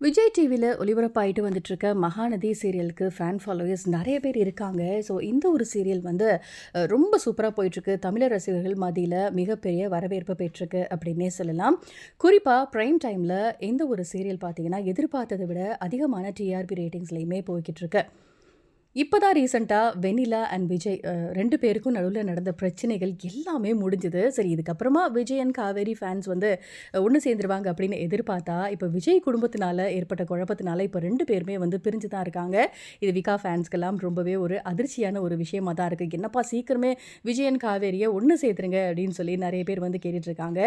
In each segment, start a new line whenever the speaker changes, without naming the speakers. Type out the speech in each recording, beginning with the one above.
விஜய் டிவியில் ஒளிபரப்பாயிட்டு வந்துட்டுருக்க மகாநதி சீரியலுக்கு ஃபேன் ஃபாலோயர்ஸ் நிறைய பேர் இருக்காங்க. ஸோ இந்த ஒரு சீரியல் வந்து ரொம்ப சூப்பராக போயிட்டுருக்கு தமிழர் ரசிகர்கள் மத்தியில் மிகப்பெரிய வரவேற்பு பெற்றிருக்கு அப்படின்னே சொல்லலாம். குறிப்பாக ப்ரைம் டைமில் எந்த ஒரு சீரியல் பார்த்தீங்கன்னா எதிர்பார்த்ததை விட அதிகமான டிஆர்பி ரேட்டிங்ஸ்லையுமே போய்கிட்டு இருக்கு இப்போ தான் ரீசெண்டாக வெனிலா அண்ட் விஜய் ரெண்டு பேருக்கும் நடுவில் நடந்த பிரச்சனைகள் எல்லாமே முடிஞ்சுது. சரி இதுக்கப்புறமா விஜய் அண்ட் காவேரி ஃபேன்ஸ் வந்து ஒன்று சேர்ந்துருவாங்க அப்படின்னு எதிர்பார்த்தா இப்போ விஜய் குடும்பத்தினால ஏற்பட்ட குழப்பத்தினால இப்போ ரெண்டு பேருமே வந்து பிரிஞ்சு தான் இருக்காங்க. இது விகா ஃபேன்ஸ்க்கெல்லாம் ரொம்பவே ஒரு அதிர்ச்சியான ஒரு விஷயமாக தான் இருக்குது என்னப்பா சீக்கிரமே விஜய் அண்ட் காவேரியை ஒன்று சேர்த்துருங்க அப்படின்னு சொல்லி நிறைய பேர் வந்து கேட்டுட்ருக்காங்க.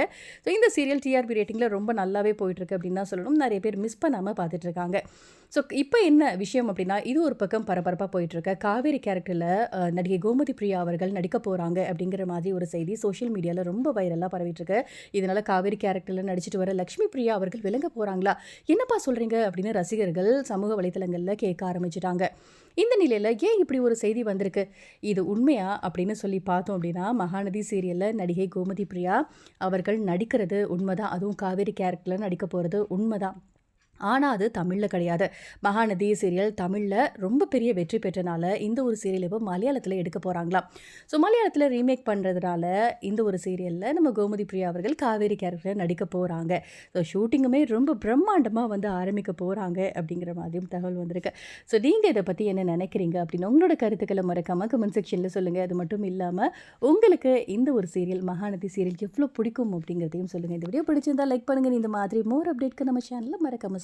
ஸோ இந்த சீரியல் டிஆர்பி ரேட்டிங்கில் ரொம்ப நல்லாவே போயிட்டுருக்கு அப்படின்னு தான் சொல்லணும். நிறைய பேர் மிஸ் பண்ணாமல் பார்த்துட்ருக்காங்க. ஸோ இப்போ என்ன விஷயம் அப்படின்னா இது ஒரு பக்கம் பரபரப்பாக போயிட்டுருக்க. காவேரி கேரக்டரில் நடிகை கோமதி பிரியா அவர்கள் நடிக்க போகிறாங்க அப்படிங்கிற மாதிரி ஒரு செய்தி சோஷியல் மீடியாவில் ரொம்ப வைரலாக பரவிட்டுருக்கு. இதனால் காவேரி கேரக்டரில் நடிச்சிட்டு வர லக்ஷ்மி பிரியா அவர்கள் விளங்க போகிறாங்களா என்னப்பா சொல்கிறீங்க அப்படின்னு ரசிகர்கள் சமூக வலைத்தளங்களில் கேட்க ஆரம்பிச்சிட்டாங்க. இந்த நிலையில் ஏன் இப்படி ஒரு செய்தி வந்திருக்கு? இது உண்மையா? அப்படின்னு சொல்லி பார்த்தோம் அப்படின்னா மகாநதி சீரியலில் நடிகை கோமதி பிரியா அவர்கள் நடிக்கிறது உண்மைதான். அதுவும் காவேரி கேரக்டரில் நடிக்க போகிறது உண்மைதான். ஆனால் அது தமிழில் கிடையாது. மகாநதி சீரியல் தமிழில் ரொம்ப பெரிய வெற்றி பெற்றனால இந்த ஒரு சீரியல் இப்போ மலையாளத்தில் எடுக்க போகிறாங்களாம் ஸோ மலையாளத்தில் ரீமேக் பண்ணுறதுனால இந்த ஒரு சீரியலில் நம்ம கோமதி பிரியா அவர்கள் காவேரி கேரக்டரில் நடிக்க போகிறாங்க ஸோ ஷூட்டிங்குமே ரொம்ப பிரம்மாண்டமாக வந்து ஆரம்பிக்க போகிறாங்க அப்படிங்கிற மாதிரியும் தகவல் வந்திருக்கு. ஸோ நீங்கள் இதை பற்றி என்ன நினைக்கிறீங்க அப்படின்னு உங்களோட கருத்துக்களை மறக்காமல் கமெண்ட் செக்ஷனில் சொல்லுங்கள் அது மட்டும் இல்லாமல் உங்களுக்கு இந்த ஒரு சீரியல் மகாநதி சீரியல் எவ்வளோ பிடிக்கும் அப்படிங்கிறதையும் சொல்லுங்கள் இந்த வீடியோ பிடிச்சிருந்தா லைக் பண்ணுங்கள் இந்த மாதிரி மோர் அப்டேட்க்கு நம்ம சேனலில் மறக்காமல்